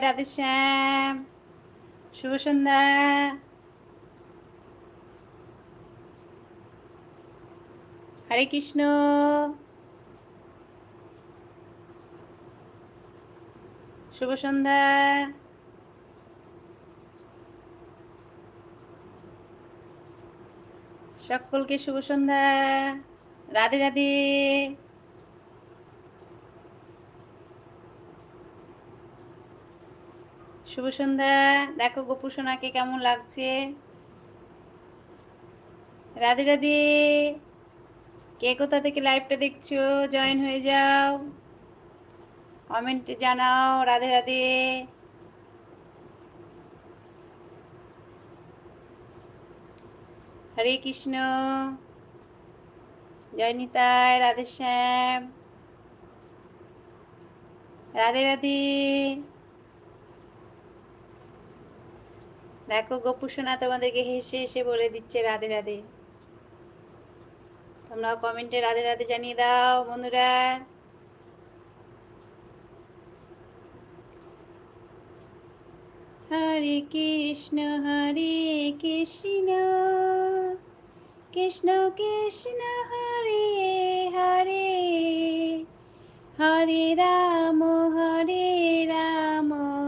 রাধে শ্যাম। শুভ সন্ধ্যা। হরে কৃষ্ণ। শুভ সন্ধ্যা। সকলকে শুভ সন্ধ্যা। রাধে রাধে। শুভ সন্ধ্যা। দেখো গোপু সোনাকে কেমন লাগছে? রাধে রাধে। কে কোথা থেকে লাইভটা দেখছ? জয়েন হয়ে যাও। কমেন্টে জানাও, রাধে রাধে। হরে কৃষ্ণ। জয় নিতাই রাধে শ্যাম রাধে রাধে। দেখো গোপু সোনা তোমাদেরকে হেসে হেসে বলে দিচ্ছে রাধে রাধে। তোমরাও কমেন্টে রাধে রাধে জানিয়ে দাও, বন্ধুরা। হরে কৃষ্ণ হরে কৃষ্ণ। কৃষ্ণ কৃষ্ণ, হরে হরে। হরে রাম হরে রাম।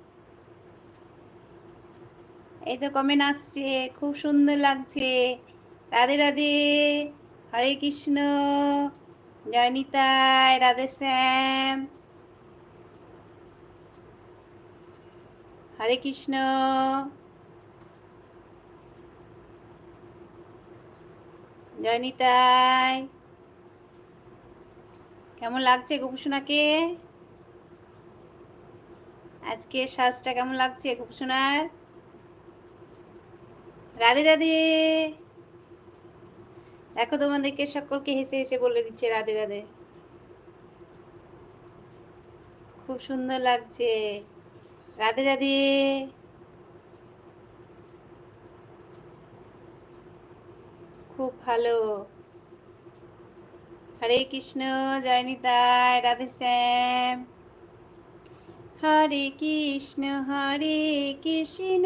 এই তো কমেন্ট আসছে খুব সুন্দর লাগছে। রাধে রাধে, হরে কৃষ্ণ, জয় নিতাই, রাধে শ্যাম। হরে কৃষ্ণ। জয় নিতাই। কেমন লাগছে গোপুসোনাকে? আজকে শ্বাসটা কেমন লাগছে গোপুসোনার? রাধে রাধে। দেখো তোমাদেরকে সকলকে হেসে হেসে বলে দিচ্ছে রাধে রাধে। খুব সুন্দর লাগছে। রাধে রাধে। খুব ভালো। হরে কৃষ্ণ জয় নিতাই রাধে শ্যাম। হরে কৃষ্ণ হরে কৃষ্ণ।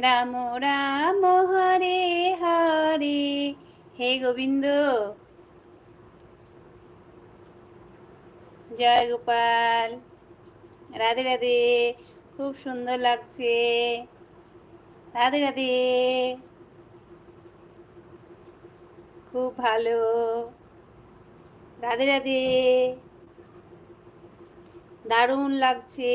রাম রাম, হরে হরে। হে গোবিন্দ। জয় গোপাল। রাধে রাধে। খুব সুন্দর লাগছে। রাধে রাধে। খুব ভালো। রাধে রাধে। দারুণ লাগছে।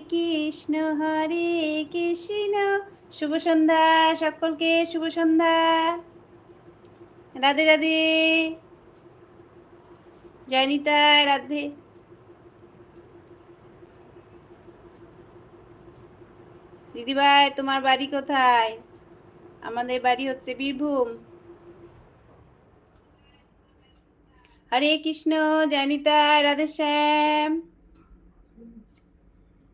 কৃষ্ণ, হরে কৃষ্ণ। শুভ সন্ধ্যা সকলকে, শুভ সন্ধ্যা। রাধে রাধে। জয়নিতা রাধে। দিদিভাই, তোমার বাড়ি কোথায়? আমাদের বাড়ি হচ্ছে বীরভূম। হরে কৃষ্ণ জয়নিতা রাধে শ্যাম।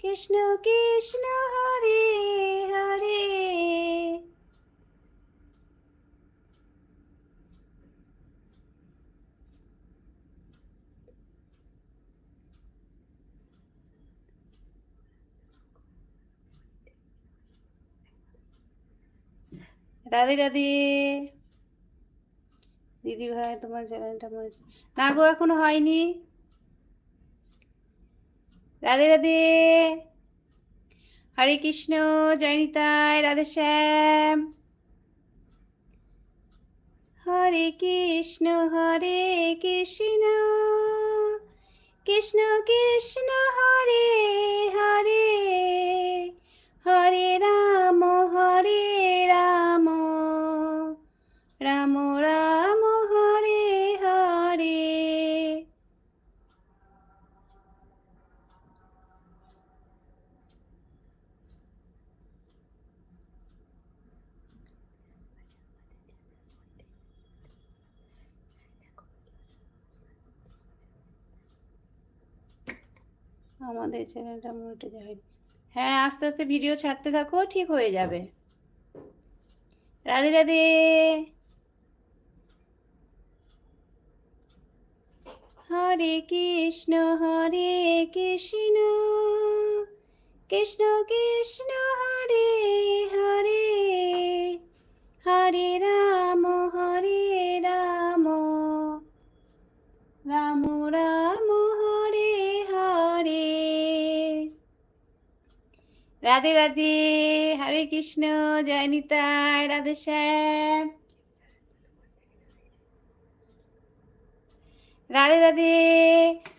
কৃষ্ণ কৃষ্ণ হরে হরে। রাধে রাধে। দিদি ভাই, তোমার চ্যানেলটা মনে না গো, এখনও হয়নি। রাধে রাধে। হরে কৃষ্ণ, জয় নিতাই, রাধে শ্যাম। হরে কৃষ্ণ হরে কৃষ্ণ। কৃষ্ণ কৃষ্ণ, হরে হরে। হরে রাম, হরে রাম রাম রাম হরে হরে আমাদের চ্যানেলটা মনিটে যায় হ্যাঁ আস্তে আস্তে ভিডিও ছাড়তে থাকো, ঠিক হয়ে যাবে। রাধে রাধে। হরে কৃষ্ণ হরে কৃষ্ণ। কৃষ্ণ কৃষ্ণ, হরে হরে। হরে রাম হরে রাম। রাম রাম। রাধে রাধে, হরে কৃষ্ণ, জয় নিতাই রাধে শ্যাম। রাধে রাধে,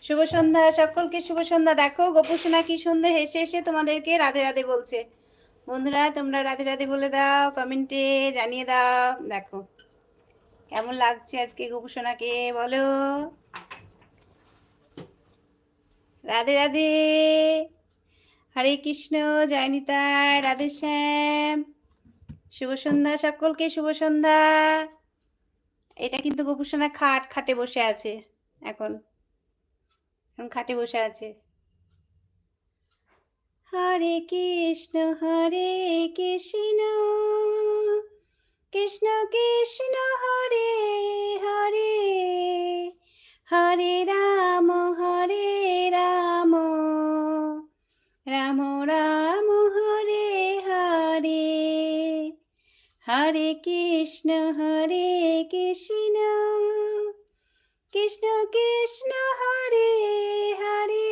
শুভ সন্ধ্যা, সকলকে শুভ সন্ধ্যা। দেখো গোপুসোনা কি সুন্দর হেসে হেসে তোমাদেরকে রাধে রাধে বলছে। বন্ধুরা, তোমরা রাধে রাধে বলে দাও, কমেন্টে জানিয়ে দাও। দেখো, কেমন লাগছে আজকে গোপুসোনাকে বলো। রাধে রাধে। হরে কৃষ্ণ, জয় নিতাই, রাধে শ্যাম। শুভ সন্ধ্যা সকলকে, শুভ সন্ধ্যা। এটা কিন্তু গোপুসোনা খাট, খাটে বসে আছে এখন। এখন খাটে বসে আছে। হরে কৃষ্ণ হরে কৃষ্ণ। কৃষ্ণ কৃষ্ণ, হরে হরে। হরে রাম হরে রাম। রাম রাম, হরে হরে। হরে কৃষ্ণ হরে কৃষ্ণ। কৃষ্ণ কৃষ্ণ, হরে হরে।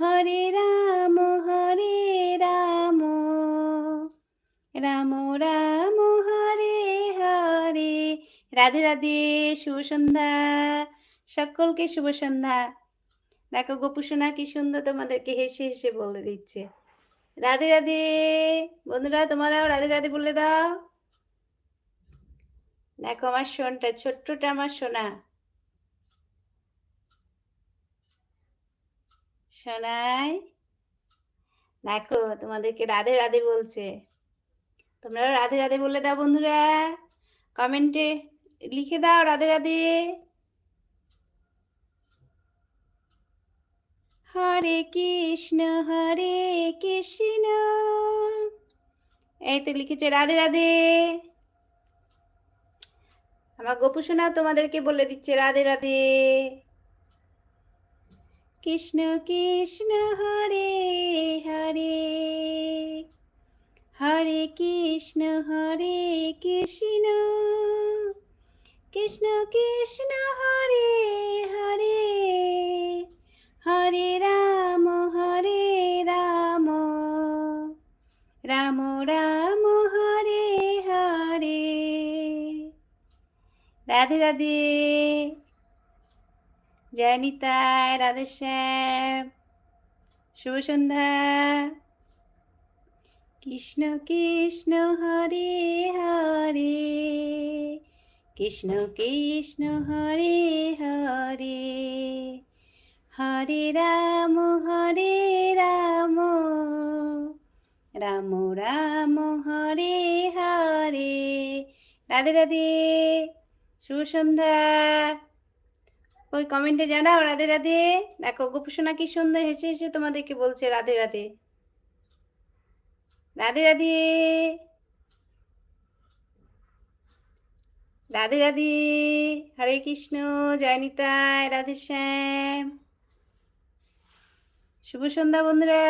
হরে রাম হরে রাম। রাম রাম, হরে হরে। রাধে রাধে, শুভ সন্ধ্যা। সকলকে শুভ সন্ধ্যা। দেখো গোপুসোনা কি সুন্দর তোমাদেরকে হেসে হেসে বলে দিচ্ছে। রাধে রাধে। বন্ধুরা, তোমরাও রাধে রাধে বলে দাও। দেখো আমার সোনটা, ছোট্টটা আমার সোনা। সোনাই, দেখো তোমাদেরকে রাধে রাধে বলছে। তোমরাও রাধে রাধে বলে দাও বন্ধুরা। কমেন্টে লিখে দাও রাধে রাধে। হরে কৃষ্ণ হরে কৃষ্ণ। এই তো লিখেছে, রাধে রাধে। আমার গোপুসোনা তোমাদেরকে বলে দিচ্ছে, রাধে রাধে। কৃষ্ণ কৃষ্ণ, হরে হরে। হরে কৃষ্ণ হরে কৃষ্ণ। কৃষ্ণ কৃষ্ণ, হরে। হরে রাম হরে রাম। রাম রাম, হরে হরে। রাধে রাধে। জয় নিতাই, রাধে শ্যাম। শুভ সন্ধ্যা। কৃষ্ণ কৃষ্ণ, হরে হরে। কৃষ্ণ কৃষ্ণ, হরে হরে। হরে রাম হরে রাম। রাম রাম, হরে হরে। রাধে রাধে। সুসন্ধ্যা ওই কমেন্টে জানাও, রাধে রাধে। দেখো, গোপসোনা কি সুন্দর হেসে হেসে তোমাদেরকে বলছে, রাধে রাধে। রাধে রাধে। রাধে রাধে। হরে কৃষ্ণ, জয় নিতাই, রাধে, শ্যাম। শুভ সন্ধ্যা, বন্ধুরা।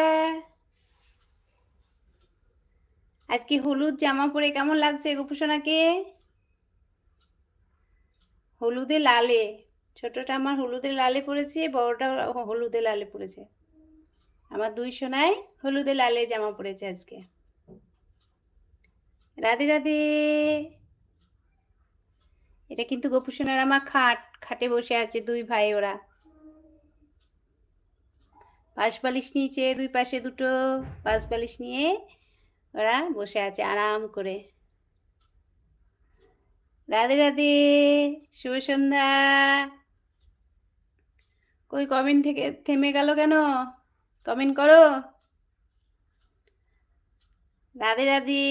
আজকে হলুদ জামা পরে কেমন লাগছে গোপুসোনাকে হলুদে লালে, ছোটটা আমার হলুদে লালে পড়েছে বড়টা হলুদে লালে পড়েছে আমার দুই সোনায় হলুদে লালে জামা পড়েছে আজকে। রাধে রাধে। এটা কিন্তু গোপুসোনার আমার খাট, খাটে বসে আছে দুই ভাই ওরা। পাশ বালিশ নিয়েছে দুই পাশে দুটো পাশ বালিশ নিয়ে ওরা বসে আছে আরাম করে। রাধে রাধে, শুভ সন্ধ্যা। কই, কমেন্ট থেকে থেমে গেল কেন? কমেন্ট করো। রাধে রাধে,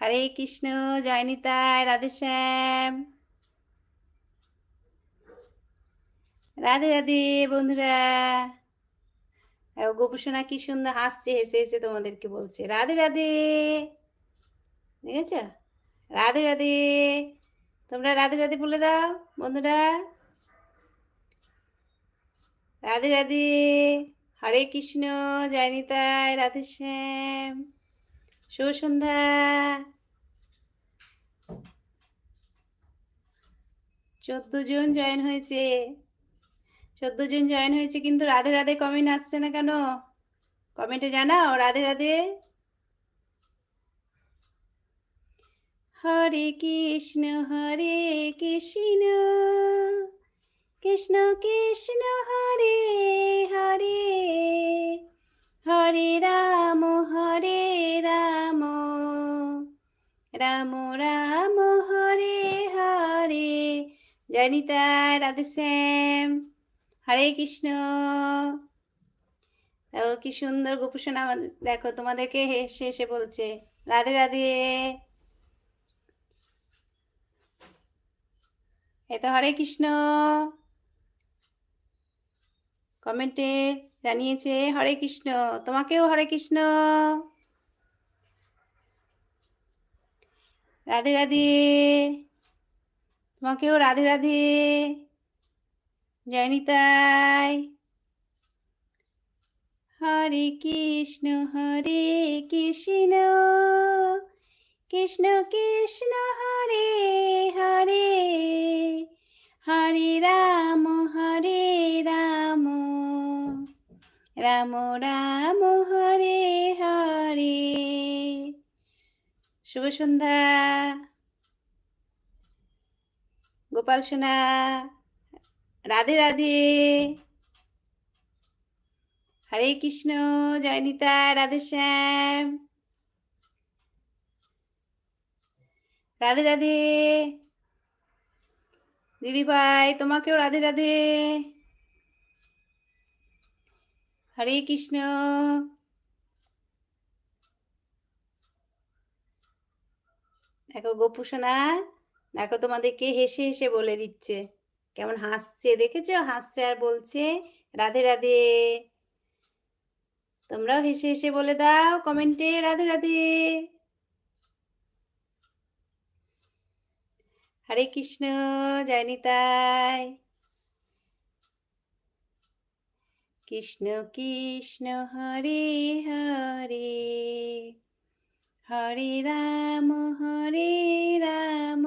হরে কৃষ্ণ, জয় নিতাই, রাধে শ্যাম। রাধে রাধে, বন্ধুরা। গোপুসোনা কি সুন্দর হাসছে, হেসে হেসে তোমাদেরকে বলছে, রাধে রাধে। দেখেছ? রাধে রাধে। তোমরা রাধে রাধে বলে দাও, বন্ধুরা। রাধে রাধে। হরে কৃষ্ণ জয়নিতায় রাধে শ্যাম। শুভ সন্ধ্যা। চোদ্দ জন জয়েন হয়েছে। চোদ্দ জন জয়েন হয়েছে, কিন্তু রাধে রাধে কমেন্ট আসছে না কেন? কমেন্টে জানাও, রাধে রাধে। হরে কৃষ্ণ হরে কৃষ্ণ। কৃষ্ণ কৃষ্ণ, হরে হরে। হরে রাম হরে রাম। রাম রাম, হরে হরে। জয়নিতা রাধে শ্যাম। হরে কৃষ্ণ। দেখো কি সুন্দর গোপুসোনা দেখো তোমাদেরকে হেসে হেসে বলছে, রাধে রাধে। এ তো হরে কৃষ্ণ। কমেন্টে জানিয়েছে, হরে কৃষ্ণ, তোমাকেও হরে কৃষ্ণ। রাধে রাধে। তোমাকেও রাধে রাধে। জয় নিতাই। হরে কৃষ্ণ হরে কৃষ্ণ কৃষ্ণ কৃষ্ণ, হরে হরে হরে রাম হরে রাম রাম রাম, হরে হরে। শুভ সন্ধ্যা। গোপাল সোনা। রাধে রাধে। হরে কৃষ্ণ, জয় নিতা, রাধে শ্যাম। রাধে রাধে। দিদি ভাই, তোমাকেও রাধে রাধে। হরে কৃষ্ণ। দেখো গোপুসোনা দেখো তোমাদেরকে হেসে হেসে বলে দিচ্ছে। কেমন হাসছে? দেখেছ? হাসছে আর বলছে, রাধে রাধে। তোমরাও হেসে হেসে বলে দাও কমেন্টে, রাধে রাধে। হরে কৃষ্ণ, জয় নিতাই। কৃষ্ণ কৃষ্ণ, হরে হরে। হরে রাম হরে রাম।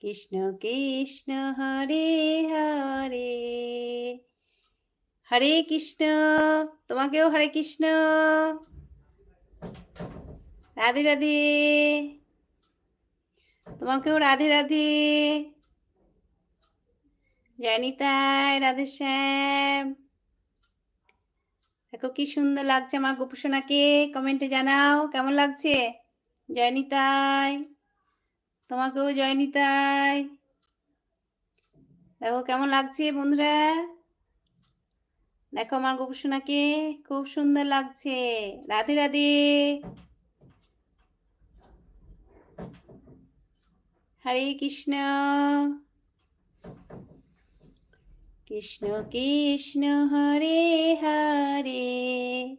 কৃষ্ণ কৃষ্ণ হরে হরে। হরে কৃষ্ণ, তোমাকেও হরে কৃষ্ণ। রাধে রাধে। তোমাকেও রাধে রাধে। জয়নিতাই, রাধে শ্যাম। দেখো কি সুন্দর লাগছে আমার গোপুসোনাকে। কমেন্টে জানাও, কেমন লাগছে? জয়নিতাই। তোমাকেও জয়নিতাই। দেখো কেমন লাগছে বন্ধুরা? দেখো আমার গোপুসোনাকে খুব সুন্দর লাগছে। রাধে রাধে। হরে কৃষ্ণ। কৃষ্ণ কৃষ্ণ, হরে হরে।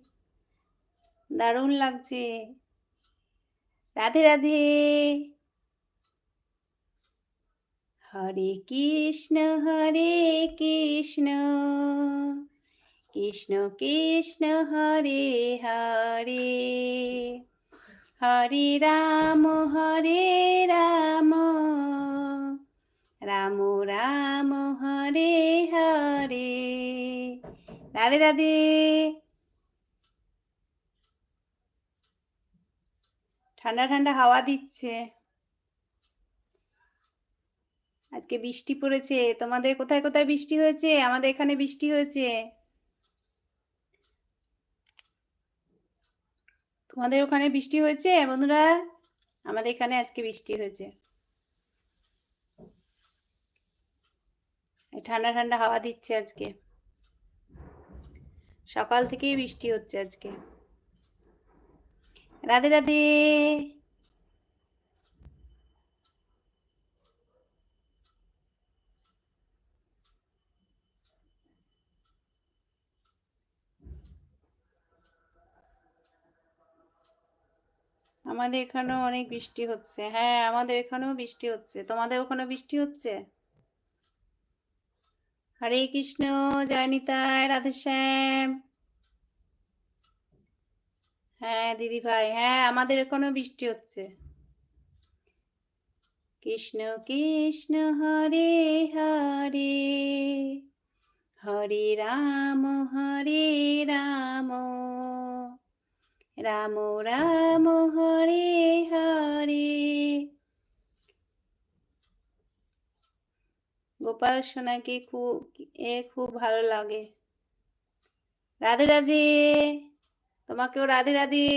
দারুণ লাগছে। রাধে রাধে। হরে কৃষ্ণ হরে কৃষ্ণ। কৃষ্ণ কৃষ্ণ, হরে হরে। হরে রাম হরে রাম। রাম রাম, হরে হরে। রাধে রাধে। ঠান্ডা ঠান্ডা হাওয়া দিচ্ছে। আজকে বৃষ্টি পড়েছে, তোমাদের কোথায় কোথায় বৃষ্টি হয়েছে? আমাদের এখানে বৃষ্টি হয়েছে। তোমাদের ওখানে বৃষ্টি হয়েছে? বন্ধুরা, আমাদের এখানে আজকে বৃষ্টি হয়েছে। ঠান্ডা ঠান্ডা হাওয়া দিচ্ছে আজকে। সকাল থেকেই বৃষ্টি হচ্ছে আজকে। রাধে রাধে। আমাদের এখানেও অনেক বৃষ্টি হচ্ছে। হ্যাঁ আমাদের এখানেও বৃষ্টি হচ্ছে। তোমাদের ওখানে বৃষ্টি হচ্ছে? হরে কৃষ্ণ, জয় নিতাই, রাধে শ্যাম। হ্যাঁ দিদি ভাই হ্যাঁ আমাদের এখানেও বৃষ্টি হচ্ছে। কৃষ্ণ কৃষ্ণ, হরে হরে। হরে রাম হরে রাম। রাম রাম, হরে হরে। গোপাল সোনাকে খুব, এ খুব ভালো লাগে। রাধে রাধে। তোমাকেও রাধে রাধে।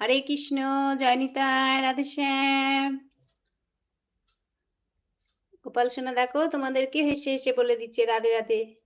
হরে কৃষ্ণ জয়নিতায় রাধে শ্যাম। গোপাল সোনা, দেখো তোমাদেরকে হেসে হেসে বলে দিচ্ছে রাধে রাধে।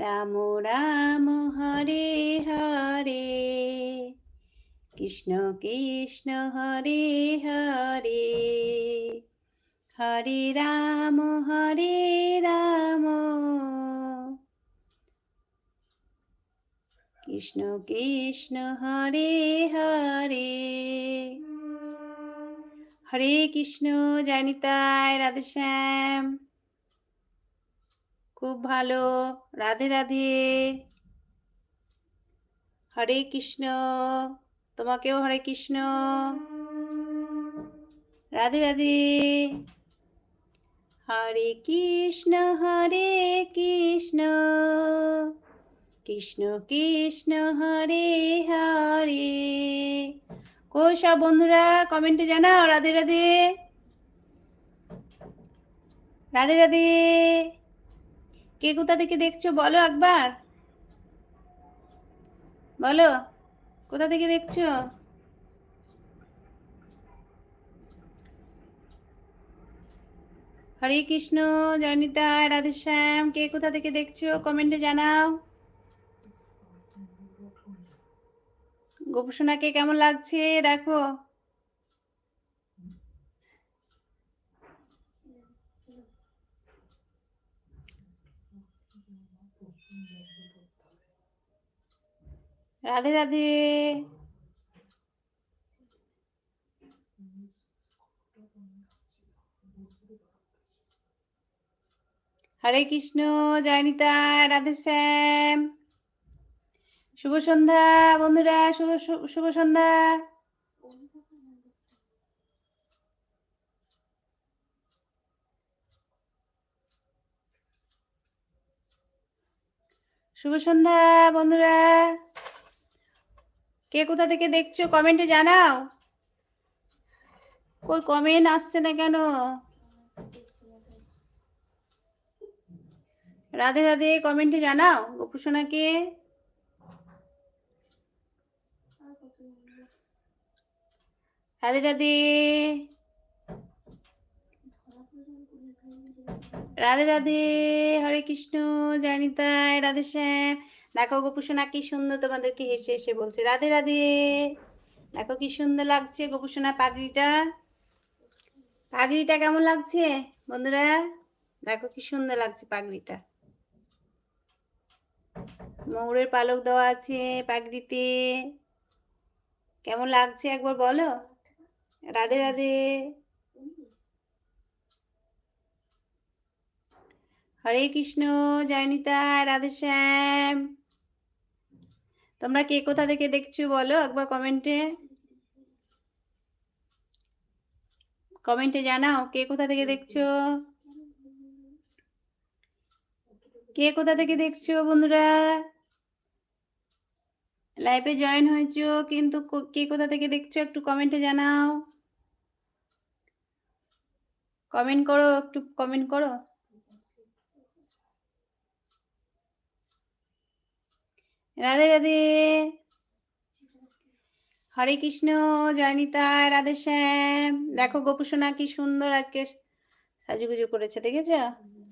রাম রাম, হরে হরে। কৃষ্ণ কৃষ্ণ, হরে হরে। হরে রাম হরে রাম। কৃষ্ণ কৃষ্ণ, হরে হরে। হরে কৃষ্ণ জানিতায় রাধেশ্যাম খুব ভালো। রাধে রাধে। হরে কৃষ্ণ। তোমাকেও হরে কৃষ্ণ। রাধে রাধে। হরে কৃষ্ণ হরে কৃষ্ণ। কৃষ্ণ কৃষ্ণ, হরে হরে। কো সব বন্ধুরা কমেন্টে জানাও। রাধে রাধে। রাধে রাধে। কে কোথা থেকে দেখছ? বলো একবার। বলো, কোথা থেকে দেখছ? হরে কৃষ্ণ জনিতা রাধেশ্যাম, কে কোথা থেকে দেখছ? কমেন্টে জানাও। গোপসোনাকে কেমন লাগছে? দেখো। রাধে রাধে। হরে কৃষ্ণ জয়নিতা রাধে শ্যাম। শুভ সন্ধ্যা বন্ধুরা শুভ শুভ সন্ধ্যা। শুভ সন্ধ্যা, বন্ধুরা। কে কোথা থেকে দেখছ কমেন্টে জানাও। কই কমেন্ট আসছে না কেন? রাধে রাধে, কমেন্টে জানাও, গোপুসোনাকে। রাধে রাধে। রাধে রাধে, হরে কৃষ্ণ জানিতায় রাধে শ্যাম। দেখো গোপুসোনা কি সুন্দর তোমাদেরকে হেসে হেসে বলছে। রাধে রাধে, দেখো কি সুন্দর লাগছে গোপুসোনা পাগড়িটা। পাগড়িটা কেমন লাগছে বন্ধুরা? দেখো কি সুন্দর লাগছে পাগড়িটা। ময়ূরের পালক দেওয়া আছে পাগড়িতে। কেমন লাগছে একবার বলো? রাধে রাধে। হরে কৃষ্ণ জয়নিতা রাধে শ্যাম। তোমরা কে কোথা থেকে দেখছ বলো একবার কমেন্টে কমেন্টে জানাও কে কোথা থেকে দেখছ। কে কোথা থেকে দেখছ বন্ধুরা। লাইভে জয়েন হয়েছো কিন্তু কো- কে কোথা থেকে দেখছ একটু কমেন্টে জানাও। কমেন্ট করো, একটু কমেন্ট করো। রাধে রাধে। হরে কৃষ্ণ, জয়নিতা, রাধে শ্যাম। দেখো গোপুসোনা কি সুন্দর আজকে সাজুগুজু করেছে, দেখেছ?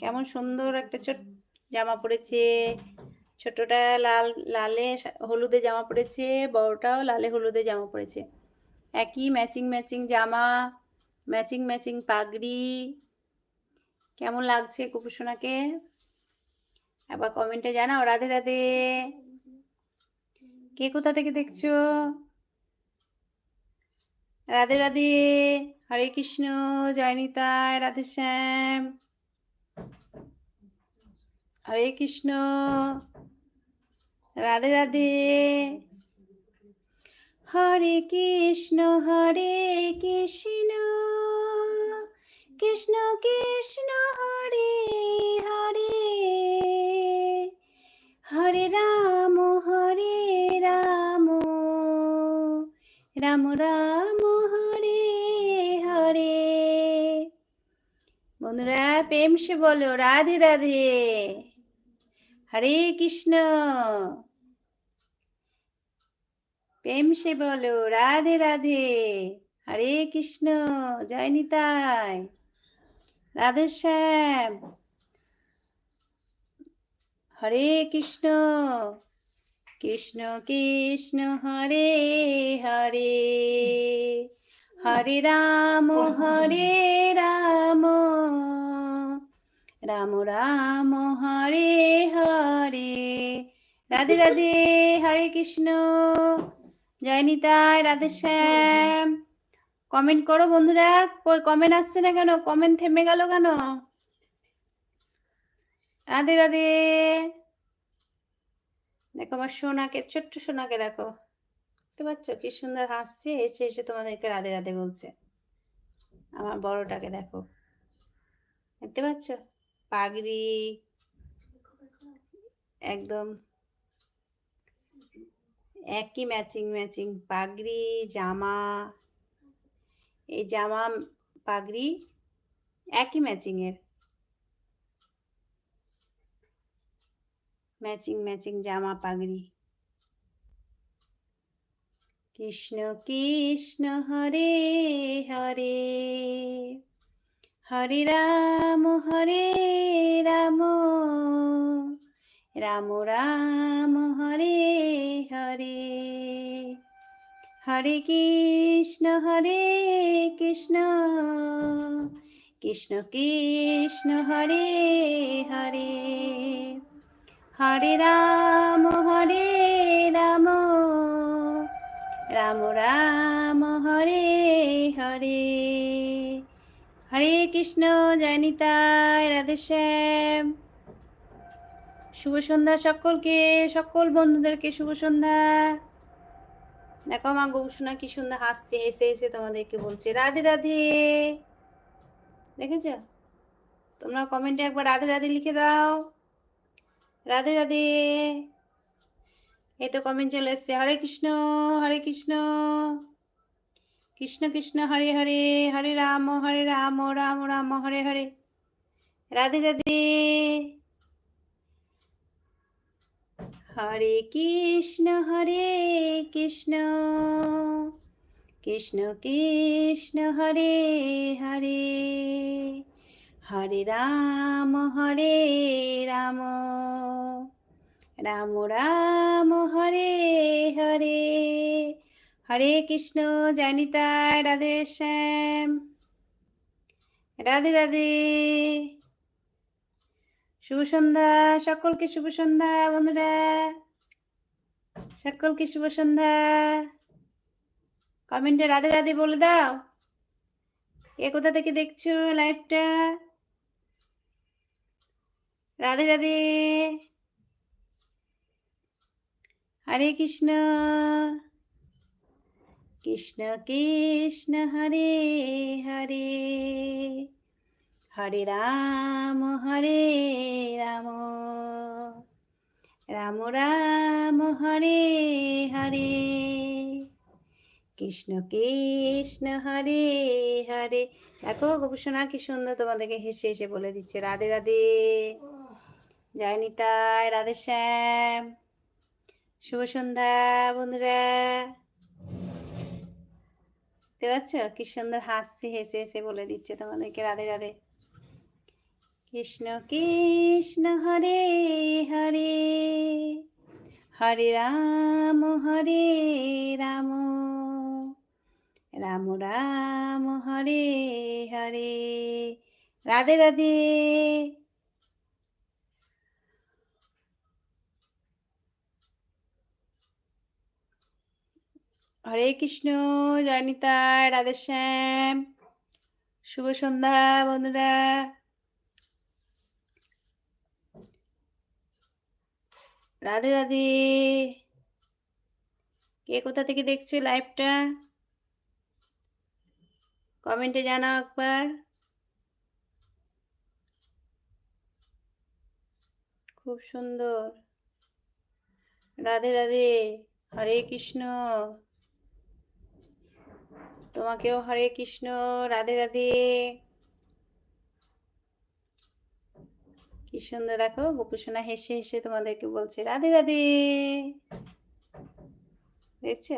কেমন সুন্দর একটা ছোট জামা পরেছে ছোটটা লাল, লালে হলুদে জামা পরেছে বড়টাও লালে হলুদে জামা পরেছে একই ম্যাচিং ম্যাচিং জামা, ম্যাচিং ম্যাচিং পাগড়ি। কেমন লাগছে গোপুসোনাকে? আবার কমেন্টে জানাও। রাধে রাধে। কে কোথা থেকে দেখছ? রাধে রাধে। হরে কৃষ্ণ জয়নিতায় রাধে শ্যাম। হরে কৃষ্ণ। রাধে রাধে। হরে কৃষ্ণ হরে কৃষ্ণ। কৃষ্ণ কৃষ্ণ, হরে হরে হরে রাম হরে রাম। রাম রাম, হরে হরে। বন্ধুরা, প্রেম সে বলো, রাধে রাধে। হরে কৃষ্ণ। প্রেম সে বলো, রাধে রাধে। হরে কৃষ্ণ, জয় নিতাই। রাধে শ্যাম। হরে কৃষ্ণ। কৃষ্ণ কৃষ্ণ হরে হরে। হরে রাম হরে রাম। রাম রাম, হরে হরে। রাধে রাধে, হরে কৃষ্ণ। জয় নিতাই রাধে শ্যাম। কমেন্ট করো বন্ধুরা কমেন্ট আসছে না কেন? কমেন্ট থেমে গেল কেন? রাধে রাধে। দেখো আমার সোনাকে, ছোট্ট সোনাকে দেখো। দেখতে পাচ্ছ কি সুন্দর হাসছে, এসে এসে তোমাদেরকে রাধে রাধে বলছে। আমার বড়টাকে দেখো। দেখতে পাচ্ছ? পাগড়ি। একদম একই ম্যাচিং ম্যাচিং পাগড়ি, জামা। এই জামা, পাগড়ি একই ম্যাচিং ম্যাচিং ম্যাচিং জামা, পাগড়ি। কৃষ্ণ কৃষ্ণ, হরে হরে। হরে রাম হরে রাম। রাম রাম, হরে হরে। হরে কৃষ্ণ হরে কৃষ্ণ। কৃষ্ণ কৃষ্ণ, হরে হরে। হরে রাম হরে রাম। রাম রাম, হরে হরে। হরে কৃষ্ণ জয়নিতায় রাধেশ্যাম শুভ সন্ধ্যা সকলকে, সকল বন্ধুদেরকে শুভ সন্ধ্যা। দেখো আমার গৌসুনা কি সুন্দর হাসছে, হেসে হেসে তোমাদেরকে বলছে, রাধে রাধে। দেখেছ? তোমরা কমেন্টে একবার রাধে রাধে লিখে দাও। রাধে রাধে। এই তো কমেন্ট চলে এসছে। হরে কৃষ্ণ হরে কৃষ্ণ। কৃষ্ণ কৃষ্ণ, হরে হরে। হরে রাম হরে রাম রাম রাম, হরে হরে। রাধে রাধে। হরে কৃষ্ণ হরে কৃষ্ণ। কৃষ্ণ কৃষ্ণ, হরে হরে। হরে রাম হরে রাম। রাম রাম, হরে হরে। হরে কৃষ্ণ, জানিতা, রাধে শ্যাম। রাধে রাধে। শুভ সন্ধ্যা, সকলকে শুভ সন্ধ্যা, বন্ধুরা। সকলকে শুভ সন্ধ্যা। কমেন্টে রাধে রাধে বলে দাও। এ কোথা থেকে দেখছ লাইভটা রাধে রাধে। হরে কৃষ্ণ। কৃষ্ণ কৃষ্ণ, হরে হরে। হরে রাম হরে রাম। রাম রাম, হরে হরে। কৃষ্ণ কৃষ্ণ, হরে হরে। দেখো, গোপসোনা কি সুন্দর তোমাদেরকে হেসে হেসে বলে দিচ্ছে। রাধে রাধে। জয় নিতাই রাধে শ্যাম। শুভ সন্ধ্যা বন্ধুরা। দেখতে পাচ্ছ? কি সুন্দর হাসছে, হেসে হেসে বলে দিচ্ছে তোমাদেরকে। রাধে রাধে। কৃষ্ণ কৃষ্ণ, হরে হরে। হরে রাম হরে রাম। রাম রাম, হরে হরে। রাধে রাধে। হরে কৃষ্ণ জানিতা রাধে শ্যাম। শুভ সন্ধ্যা, বন্ধুরা। রাধে রাধে। কে কোথা থেকে দেখছ লাইভটা? কমেন্টে জানাও একবার। খুব সুন্দর। রাধে রাধে। হরে কৃষ্ণ। তোমাকেও হরে কৃষ্ণ, রাধে রাধে। কি সুন্দর দেখো, গোপুসোনা হেসে হেসে তোমাদেরকে বলছে, রাধে রাধে। দেখছ?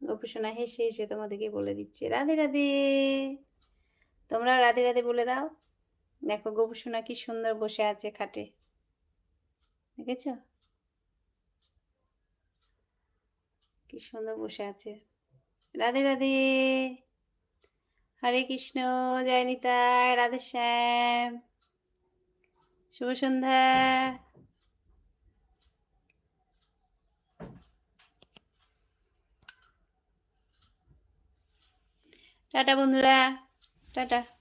গোপুসোনা হেসে হেসে তোমাদেরকে বলে দিচ্ছে, রাধে রাধে। তোমরা রাধে রাধে বলে দাও। দেখো গোপুসোনা কি সুন্দর বসে আছে খাটে। দেখেছ? কি সুন্দর বসে আছে। রাধে রাধে। হরে কৃষ্ণ জয় নিতাই রাধে শ্যাম। শুভ সন্ধ্যা। টাটা বন্ধুরা টাটা।